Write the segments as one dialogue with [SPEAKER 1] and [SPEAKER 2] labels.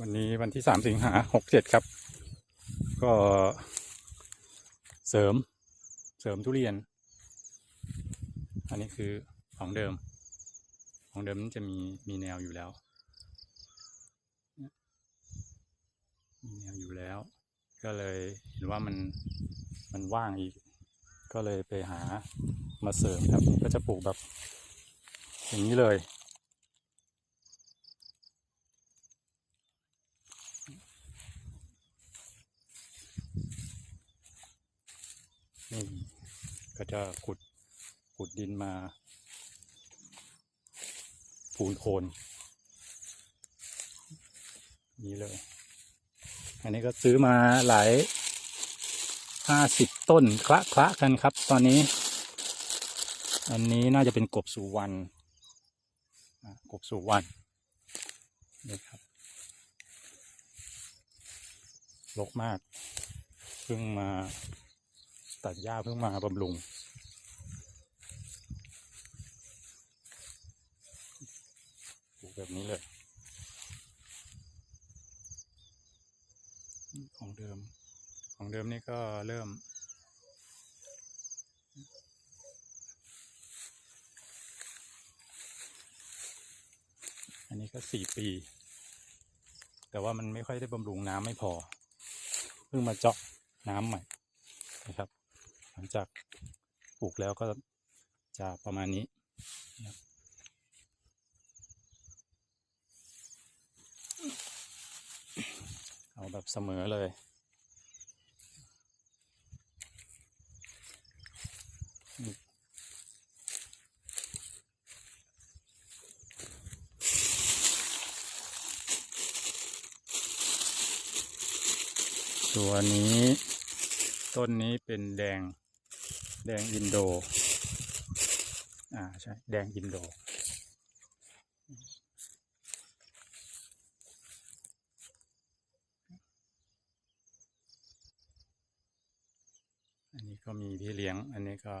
[SPEAKER 1] วันนี้วันที่สามสิงหาหกเจ็ดครับ ก็เสริมเสริมทุเรียน อันนี้คือของเดิม ของเดิมจะมีมีแนวอยู่แล้ว มีแนวอยู่แล้ว ก็เลยเห็นว่ามันมันว่างอีก ก็เลยไปหามาเสริมครับ ก็จะปลูกแบบอย่างนี้เลย นี่ก็จะขุดขุดดินมาปูนโคนนี่เลย อันนี้ก็ซื้อมาหลายห้าสิบต้นคละคละกันครับ ตอนนี้ อันนี้น่าจะเป็นกบสุวรรณกบสุวรรณนี่ครับรกมาก เพิ่งมา ตัดหญ้าเพิ่งมาบำรุง ปลูกแบบนี้เลย ของเดิม ของเดิมนี่ก็เริ่ม อันนี้ก็สี่ปี แต่ว่ามันไม่ค่อยได้บำรุงน้ำไม่พอ เพิ่งมาเจาะน้ำใหม่นะครับ หลังจากปลูกแล้วก็จะประมาณนี้นะเอาแบบเสมอเลยตัวนี้ต้นนี้เป็นแดง แดงอินโด อ่าใช่ แดงอินโด อันนี้ก็มีพี่เลี้ยง อันนี้ก็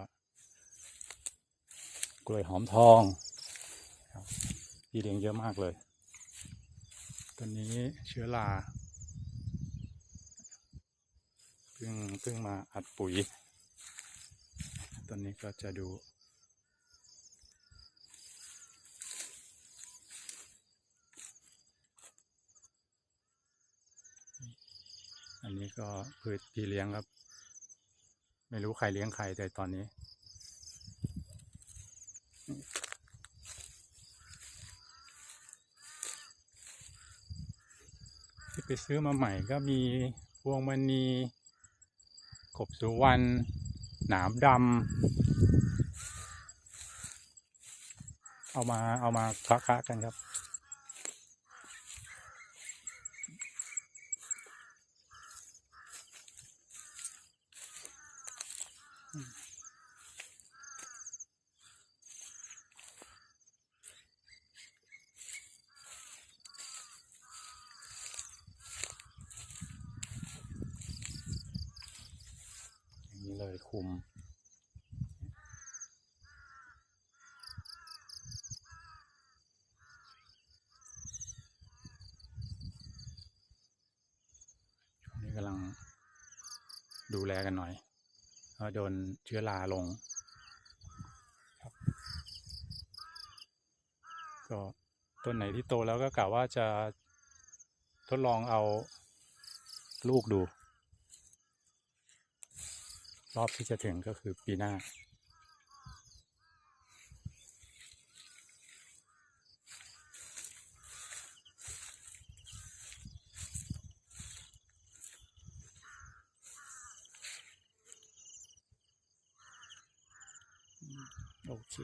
[SPEAKER 1] กล้วยหอมทองพี่เลี้ยงเยอะมากเลยต้นนี้เชื้อราเพิ่งเพิ่งมาอัดปุ๋ย ตอนนี้ก็จะดู อันนี้ก็พืชพี่เลี้ยงครับ ไม่รู้ใครเลี้ยงใครแต่ตอนนี้ที่ไปซื้อมาใหม่ก็มีพวงมณีกบสุวรรณ หนามดำเอามาเอามาคะคะกันครับ อืมางนี้เลยคุม ช่วงนี้กำลังดูแลกันหน่อยเพราะโดนเชื้อราลงครับก็ต้นไหนที่โตแล้วก็กะว่าจะทดลองเอาลูกดู รอบที่จะถึงก็คือปีหน้า โอเค